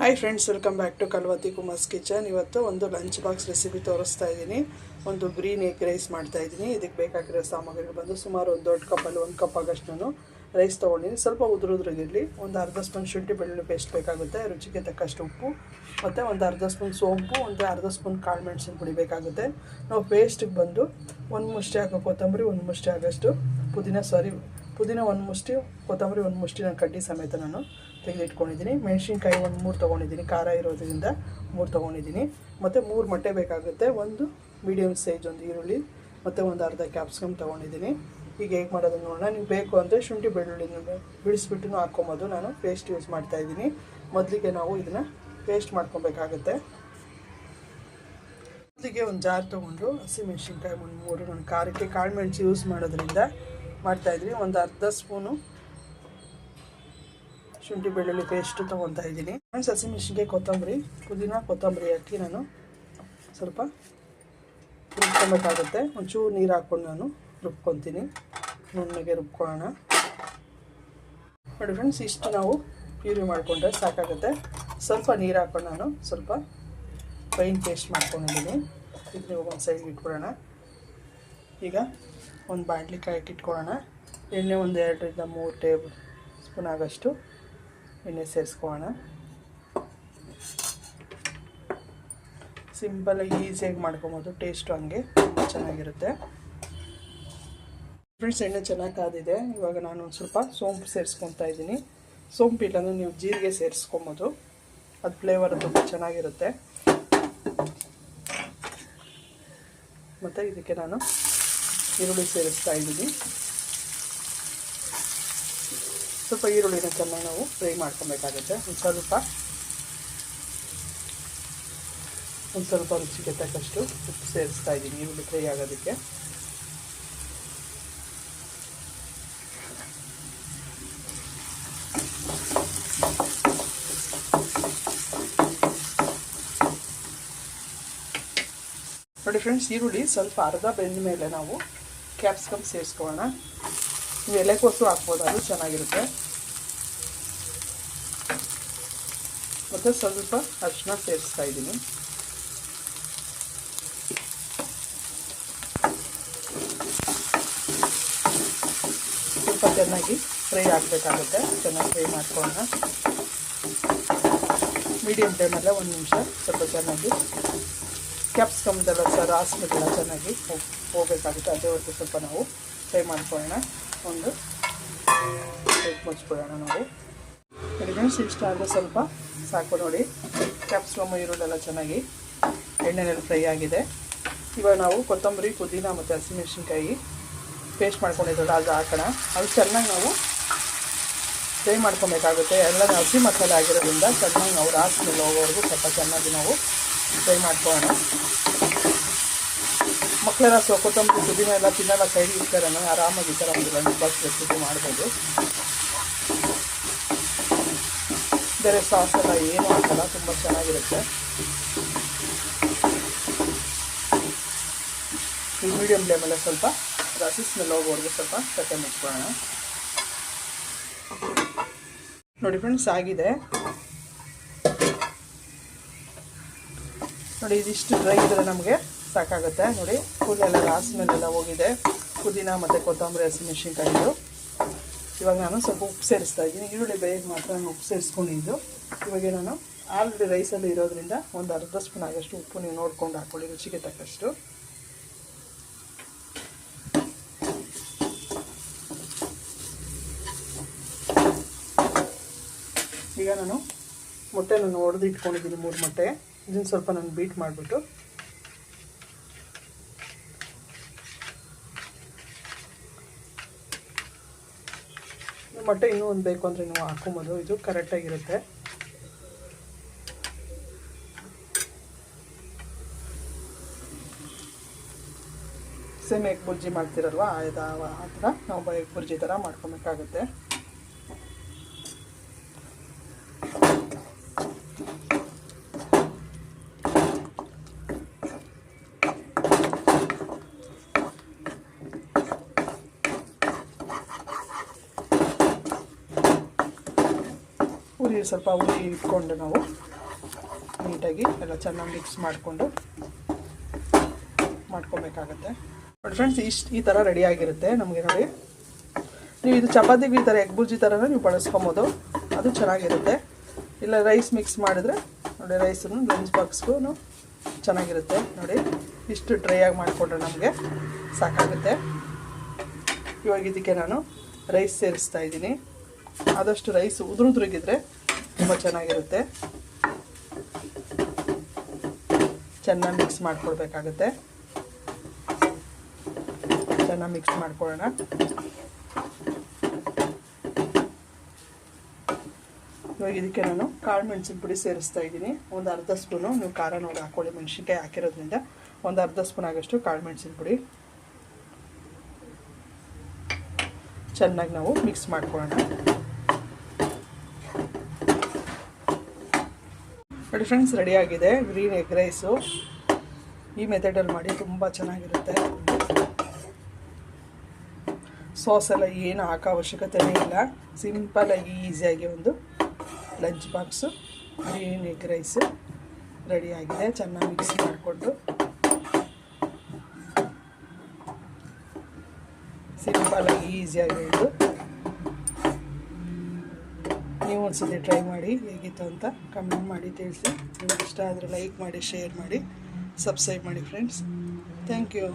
Hi friends welcome back to Kalvathi Kumar's kitchen ಇವತ್ತು ಒಂದು lunch box recipe ತೋರಿಸ್ತಾ ಇದ್ದೀನಿ. ಒಂದು ಗ್ರೀನ್ ಎಗ್ ರೈಸ್ ಮಾಡ್ತಾ ಇದ್ದೀನಿ. ಇದಕ್ಕೆ ಬೇಕಾಗಿರೋ ಸಾಮಗ್ರಿಗಳು ಬಂದು ಸುಮಾರು ಒಂದು ದೊಡ್ಡ ಕಪ್ಪಲ್ಲಿ ಒಂದು ಕಪ್ ಆಗಷ್ಟು ನಾನು ರೈಸ್ ತೊಗೊಂಡಿದ್ದೀನಿ. ಸ್ವಲ್ಪ ಉದುರು ಉದುರಿಗಿರಲಿ. ಒಂದು ಅರ್ಧ ಸ್ಪೂನ್ ಶುಂಠಿ ಬೆಳ್ಳುಳ್ಳಿ ಪೇಸ್ಟ್ ಬೇಕಾಗುತ್ತೆ. ರುಚಿಗೆ ತಕ್ಕಷ್ಟು ಉಪ್ಪು ಮತ್ತು ಒಂದು ಅರ್ಧ ಸ್ಪೂನ್ ಸೋಂಪು ಒಂದು ಅರ್ಧ ಸ್ಪೂನ್ ಕಾಳು ಮೆಣಸಿನ ಪುಡಿ ಬೇಕಾಗುತ್ತೆ. ನಾವು ಪೇಸ್ಟಿಗೆ ಬಂದು ಒಂದು ಮುಷ್ಟಿ ಹಾಕೋ ಕೊತ್ತಂಬರಿ, ಒಂದು ಮುಷ್ಟಿ ಆಗೋಷ್ಟು ಪುದೀನ ಸಾರಿ ಪುದೀನ ಒಂದು ಮುಷ್ಟಿ, ಕೊತ್ತಂಬರಿ ಒಂದು ಮುಷ್ಟಿ ನಾನು ಕಡ್ಡಿ ಸಮೇತ ನಾನು ತೆಗೆದಿಟ್ಕೊಂಡಿದ್ದೀನಿ ಮೆಣಸಿನ್ಕಾಯಿ ಒಂದು ಮೂರು ತೊಗೊಂಡಿದ್ದೀನಿ. ಖಾರ ಇರೋದ್ರಿಂದ ಮೂರು ತೊಗೊಂಡಿದ್ದೀನಿ. ಮತ್ತು ಮೂರು ಮೊಟ್ಟೆ ಬೇಕಾಗುತ್ತೆ. ಒಂದು ಮೀಡಿಯಮ್ ಸೈಜ್ ಒಂದು ಈರುಳ್ಳಿ, ಮತ್ತು ಒಂದು ಅರ್ಧ ಕ್ಯಾಪ್ಸಿಕಮ್ ತೊಗೊಂಡಿದ್ದೀನಿ. ಈಗ ಹೇಗೆ ಮಾಡೋದು ನೋಡೋಣ. ನೀವು ಬೇಕು ಅಂದರೆ ಶುಂಠಿ ಬೆಳ್ಳುಳ್ಳಿನ ಬಿಡಿಸ್ಬಿಟ್ಟು ಹಾಕ್ಕೊಬೋದು. ನಾನು ಪೇಸ್ಟ್ ಯೂಸ್ ಮಾಡ್ತಾ ಇದ್ದೀನಿ. ಮೊದಲಿಗೆ ನಾವು ಇದನ್ನು ಪೇಸ್ಟ್ ಮಾಡ್ಕೊಬೇಕಾಗುತ್ತೆ. ಮೊದಲಿಗೆ ಒಂದು ಜಾರ್ ತೊಗೊಂಡು ಹಸಿಮೆಣ್ಸಿನ್ಕಾಯಿ ಒಂದು ಮೂರು, ನಾನು ಖಾರಕ್ಕೆ ಕಾಳು ಮೆಣಸು ಯೂಸ್ ಮಾಡೋದ್ರಿಂದ ಮಾಡ್ತಾಯಿದ್ದೀನಿ ಒಂದು ಅರ್ಧ ಸ್ಪೂನು ಶುಂಠಿ ಬೆಳ್ಳುಳ್ಳಿ ಪೇಸ್ಟು ತೊಗೊತಾ ಇದ್ದೀನಿ. ಫ್ರೆಂಡ್ಸ್ ಹಸಿಮೆಣ್ಸಿನ್ಕಾಯಿ ಕೊತ್ತಂಬರಿ, ಪುದೀನ, ಕೊತ್ತಂಬರಿ ಹಾಕಿ ನಾನು ಸ್ವಲ್ಪ ರುಬ್ಕೊಬೇಕಾಗುತ್ತೆ. ಒಂಚೂರು ನೀರು ಹಾಕ್ಕೊಂಡು ನಾನು ರುಬ್ಕೊತೀನಿ. ನುಣ್ಣಗೆ ರುಬ್ಕೊಳ್ಳೋಣ. ನೋಡಿ ಫ್ರೆಂಡ್ಸ್ ಇಷ್ಟು ನಾವು ಪ್ಯೂರಿ ಮಾಡಿಕೊಂಡ್ರೆ ಸಾಕಾಗುತ್ತೆ. ಸ್ವಲ್ಪ ನೀರು ಹಾಕ್ಕೊಂಡು ನಾನು ಸ್ವಲ್ಪ ಫೈನ್ ಪೇಸ್ಟ್ ಮಾಡ್ಕೊಂಡಿದ್ದೀನಿ. ಇದನ್ನ ಒಂದು ಸೈಡ್ಗೆ ಇಟ್ಕೊಳ್ಳೋಣ ಈಗ ಒಂದು ಬಾಣಲಿ ಕಾಯಕ್ಕೆ ಇಟ್ಕೊಳ್ಳೋಣ ಎಣ್ಣೆ ಒಂದು ಎರಡರಿಂದ ಮೂರು ಟೇಬಲ್ ಸ್ಪೂನ್ ಆಗೋಷ್ಟು ಎಣ್ಣೆ ಸೇರಿಸ್ಕೊಳ್ಳೋಣ ಸಿಂಪಲಾಗಿ ಈಸಿಯಾಗಿ ಮಾಡ್ಕೊಬೋದು. ಟೇಸ್ಟು ಹಂಗೆ ಚೆನ್ನಾಗಿರುತ್ತೆ. ಫ್ರೆಂಡ್ಸ್ ಎಣ್ಣೆ ಚೆನ್ನಾಗಿ ಕಾದಿದೆ ಇವಾಗ ನಾನು ಒಂದು ಸ್ವಲ್ಪ ಸೋಂಪು ಸೇರಿಸ್ಕೊತಾ ಇದ್ದೀನಿ. ಸೋಂಪು ಇಲ್ಲಾಂದ್ರೆ ನೀವು ಜೀರಿಗೆ ಸೇರಿಸ್ಕೊಬೋದು. ಅದು ಫ್ಲೇವರ್ ತುಂಬ ಚೆನ್ನಾಗಿರುತ್ತೆ. ಮತ್ತು ಇದಕ್ಕೆ ನಾನು ಈರುಳ್ಳಿ ಸೇರಿಸ್ತಾ ಇದ್ದೀನಿ. ಸ್ವಲ್ಪ ಈರುಳ್ಳಿನ ಚೆನ್ನಾಗಿ ನಾವು ಫ್ರೈ ಮಾಡ್ಕೊಬೇಕಾಗುತ್ತೆ. ಒಂದು ಸ್ವಲ್ಪ. ಒಂದು ಸ್ವಲ್ಪ ರುಚಿಗೆ ತಕ್ಕಷ್ಟು ಉಪ್ಪು ಸೇರಿಸ್ತಾ ಇದ್ದೀನಿ. ಈರುಳ್ಳಿ ಫ್ರೈ ಆಗೋದಕ್ಕೆ. ನೋಡಿ ಫ್ರೆಂಡ್ಸ್, ಈರುಳ್ಳಿ ಸ್ವಲ್ಪ ಅರ್ಧ ಬೆಂದ ಮೇಲೆ ನಾವು ಕ್ಯಾಪ್ಸಿಕಮ್ ಸೇರಿಸ್ಕೊಳ್ಳೋಣ. ನೀವು ಎಲೆಕೋಸು ಹಾಕ್ಬೋದು, ಅದು ಚೆನ್ನಾಗಿರುತ್ತೆ. ಮತ್ತು ಸ್ವಲ್ಪ ಅರಿಶಿನ ಸೇರಿಸ್ತಾ ಇದ್ದೀನಿ. ಸ್ವಲ್ಪ ಚೆನ್ನಾಗಿ ಫ್ರೈ ಆಗಬೇಕಾಗುತ್ತೆ. ಚೆನ್ನಾಗಿ ಫ್ರೈ ಮಾಡ್ಕೊಳ್ಳೋಣ. ಮೀಡಿಯಮ್ ಟೈಮಲ್ಲೇ ಒಂದು ನಿಮಿಷ ಸ್ವಲ್ಪ ಚೆನ್ನಾಗಿ ಕ್ಯಾಪ್ಸಿಕಮ್ದೆಲ್ಲ ಸರ್ ರಾಸ್ಮೆಲ್ಲ ಚೆನ್ನಾಗಿ ಹೋಗಬೇಕಾಗುತ್ತೆ. ಹೊತ್ತು ಸ್ವಲ್ಪ ನಾವು ಫ್ರೈ ಮಾಡ್ಕೊಳ್ಳೋಣ. ಒಂದು ಮುಚ್ಕೊಳ್ಳೋಣ ನಾವು ನೋಡಿ. ಫ್ರೆಂಡ್ಸ್, ಇಷ್ಟ ಆದರೆ ಸ್ವಲ್ಪ ಸಾಕು ನೋಡಿ. ಕ್ಯಾಪ್ಸಿಕಮ್ ಈರುಳ್ಳೆಲ್ಲ ಚೆನ್ನಾಗಿ ಎಣ್ಣೆನಲ್ಲಿ ಫ್ರೈ ಆಗಿದೆ. ಇವಾಗ ನಾವು ಕೊತ್ತಂಬರಿ, ಪುದೀನ ಮತ್ತು ಹಸಿಮೆಣ್ಸಿನ್ಕಾಯಿ ಪೇಸ್ಟ್ ಮಾಡ್ಕೊಂಡಿದ್ರಲ್ಲ ಅದು ಹಾಕೋಣ. ಅದು ಚೆನ್ನಾಗಿ ನಾವು ಫ್ರೈ ಮಾಡ್ಕೊಬೇಕಾಗುತ್ತೆ. ಎಲ್ಲ ಹಸಿ ಮಸಾಲೆ ಆಗಿರೋದ್ರಿಂದ ಚೆನ್ನಾಗಿ ನಾವು ರಾಸ್ಮೆಲ್ ಹೋಗೋವರೆಗೂ ಸ್ವಲ್ಪ ಚೆನ್ನಾಗಿ ನಾವು ಫ್ರೈ ಮಾಡ್ಕೊಳ್ಳೋಣ. ಮಕ್ಕಳೆಲ್ಲ ಸೊ ಕೊತ್ತಂಬರಿ ಪುದೀನ ಎಲ್ಲ ತಿನ್ನಲ್ಲ, ಸೈಡ್ ಇರ್ತಾರೆ ಆರಾಮಾಗಿ ಈ ಥರ ಒಂದು ಲಂಚ್ ಬಾಕ್ಸ್ ಮಾಡ್ಬೋದು. ಬೇರೆ ಸಾಸ್ ಎಲ್ಲ ಏನೂ ಹಾಕಲ್ಲ, ತುಂಬ ಚೆನ್ನಾಗಿರುತ್ತೆ. ಈ ಮೀಡಿಯಮ್ ಫ್ಲೇಮಲ್ಲೇ ಸ್ವಲ್ಪ ರಸಿ ಸ್ಮೆಲ್ ಸ್ವಲ್ಪ ಕಟ್ಟೆ ಮುಚ್ಕೊಳ್ಳೋಣ ನೋಡಿ ಫ್ರೆಂಡ್ಸ್ ಆಗಿದೆ. ನೋಡಿ ಇದಿಷ್ಟು ಡ್ರೈ ಇದ್ರೆ ನಮಗೆ ಸಾಕಾಗುತ್ತೆ. ನೋಡಿ ಫುಲ್ಲೆಲ್ಲ ಮೇಲೆಲ್ಲ ಹೋಗಿದೆ. ಪುದೀನ ಮತ್ತು ಕೊತ್ತಂಬರಿ, ಹಸಿಮೆಣ್ಸಿನ್ಕಾಯಿದು. ಇವಾಗ ನಾನು ಸ್ವಲ್ಪ ಉಪ್ಪು ಸೇರಿಸ್ತಾ ಇದ್ದೀನಿ. ಈರುಳ್ಳಿ ಬೇಯಿಗೆ ಮಾತ್ರ ನಾನು ಉಪ್ಪು ಸೇರಿಸ್ಕೊಂಡಿದ್ದು. ಇವಾಗ ನಾನು ಆಲ್ರೆಡಿ ರೈಸಲ್ಲಿ ಇರೋದ್ರಿಂದ ಒಂದು ಅರ್ಧ ಸ್ಪೂನ್ ಆಗಷ್ಟು ಉಪ್ಪು ನೀವು ನೋಡ್ಕೊಂಡು ಹಾಕ್ಕೊಳ್ಳಿ ರುಚಿಗೆ ತಕ್ಕಷ್ಟು. ಈಗ ನಾನು ಮೊಟ್ಟೆ ನಾನು ಹೊಡೆದು ಇಟ್ಕೊಂಡಿದ್ದೀನಿ ಮೂರು ಮೊಟ್ಟೆ. ಇದನ್ನು ಸ್ವಲ್ಪ ನಾನು ಬೀಟ್ ಮಾಡಿಬಿಟ್ಟು ಮೊಟ್ಟೆ ಇನ್ನೂ ಒಂದು ಬೇಕು ಅಂದರೆ ನೀವು ಹಾಕೊಬೋದು. ಇದು ಕರೆಕ್ಟಾಗಿರುತ್ತೆ ಸೇಮ್ ಎಗ್ ಬುರ್ಜಿ ಮಾಡ್ತಿರಲ್ವ? ಆ ಥರ ನಾವು ಎಗ್ ಬುರ್ಜಿ ಥರ ಮಾಡ್ಕೊಬೇಕಾಗುತ್ತೆ. ಉರಿ ಸ್ವಲ್ಪ ಉರಿ ಇಟ್ಕೊಂಡು ನಾವು ನೀಟಾಗಿ ಎಲ್ಲ ಚೆನ್ನಾಗಿ ಮಿಕ್ಸ್ ಮಾಡಿಕೊಂಡು ಮಾಡ್ಕೊಬೇಕಾಗತ್ತೆ. ನೋಡಿ ಫ್ರೆಂಡ್ಸ್ ಇಷ್ಟು ಈ ಥರ ರೆಡಿ ಆಗಿರುತ್ತೆ ನಮಗೆ ನೋಡಿ. ನೀವು ಇದು ಚಪಾತಿಗೆ ಈ ಥರ ಎಗ್ ಬುರ್ಜಿ ಥರನೇ ನೀವು ಬಳಸ್ಕೊಬೋದು. ಅದು ಚೆನ್ನಾಗಿರುತ್ತೆ. ಇಲ್ಲ ರೈಸ್ ಮಿಕ್ಸ್ ಮಾಡಿದ್ರೆ, ನೋಡಿ ರೈಸನ್ನು ಲಂಚ್ ಬಾಕ್ಸ್ಗೂ ಚೆನ್ನಾಗಿರುತ್ತೆ. ನೋಡಿ, ಇಷ್ಟು ಡ್ರೈ ಆಗಿ ಮಾಡಿಕೊಂಡ್ರೆ ನಮಗೆ ಸಾಕಾಗುತ್ತೆ. ಇವಾಗ ಇದಕ್ಕೆ ನಾನು ರೈಸ್ ಸೇರಿಸ್ತಾ ಇದ್ದೀನಿ. ಆದಷ್ಟು ರೈಸ್ ಉದುರು ಉದುರುಗಿದ್ರೆ ತುಂಬ ಚೆನ್ನಾಗಿರುತ್ತೆ. ಚೆನ್ನಾಗಿ ಮಿಕ್ಸ್ ಮಾಡ್ಕೊಳ್ಬೇಕಾಗುತ್ತೆ ಚೆನ್ನಾಗಿ ಮಿಕ್ಸ್ ಮಾಡ್ಕೊಳ್ಳೋಣ. ಇವಾಗ ಇದಕ್ಕೆ ನಾನು ಕಾಳು ಮೆಣಸಿನ ಪುಡಿ ಸೇರಿಸ್ತಾ ಇದ್ದೀನಿ. ಒಂದು ಅರ್ಧ ಸ್ಪೂನು ನೀವು ಖಾರ ನೋಡಿ ಹಾಕೊಳ್ಳಿ. ಮೆಣಸಿನ್ಕಾಯಿ ಹಾಕಿರೋದ್ರಿಂದ ಒಂದು ಅರ್ಧ ಸ್ಪೂನ್ ಆಗೋಷ್ಟು ಕಾಳು ಮೆಣಸಿನ ಪುಡಿ. ಚೆನ್ನಾಗಿ ನಾವು ಮಿಕ್ಸ್ ಮಾಡ್ಕೊಳ್ಳೋಣ. ನೋಡಿ ಫ್ರೆಂಡ್ಸ್ ರೆಡಿಯಾಗಿದೆ ಗ್ರೀನ್ ಎಗ್ ರೈಸು ಈ ಮೆಥಡಲ್ಲಿ ಮಾಡಿ ತುಂಬ ಚೆನ್ನಾಗಿರುತ್ತೆ. ಸಾಸ್ ಎಲ್ಲ ಏನು ಹಾಕೋ ಅವಶ್ಯಕತೆನೇ ಇಲ್ಲ. ಸಿಂಪಲಾಗಿ ಈಸಿಯಾಗಿ ಒಂದು lunch box green egg rice ರೆಡಿಯಾಗಿದೆ ಚೆನ್ನಾಗಿ ಮಿಕ್ಸ್ ಮಾಡಿಕೊಂಡು. ಸಿಂಪಲಾಗಿ ಈಸಿಯಾಗಿ ಇದು ನೀವು ಒಂದ್ಸತಿ ಟ್ರೈ ಮಾಡಿ ಹೇಗಿತ್ತು ಅಂತ ಕಮೆಂಟ್ ಮಾಡಿ ತಿಳಿಸಿ. ನಿಮ್ಗೆ ಇಷ್ಟ ಆದರೆ ಲೈಕ್ ಮಾಡಿ ಶೇರ್ ಮಾಡಿ ಸಬ್ಸ್ಕ್ರೈಬ್ ಮಾಡಿ ಫ್ರೆಂಡ್ಸ್ ಥ್ಯಾಂಕ್ ಯು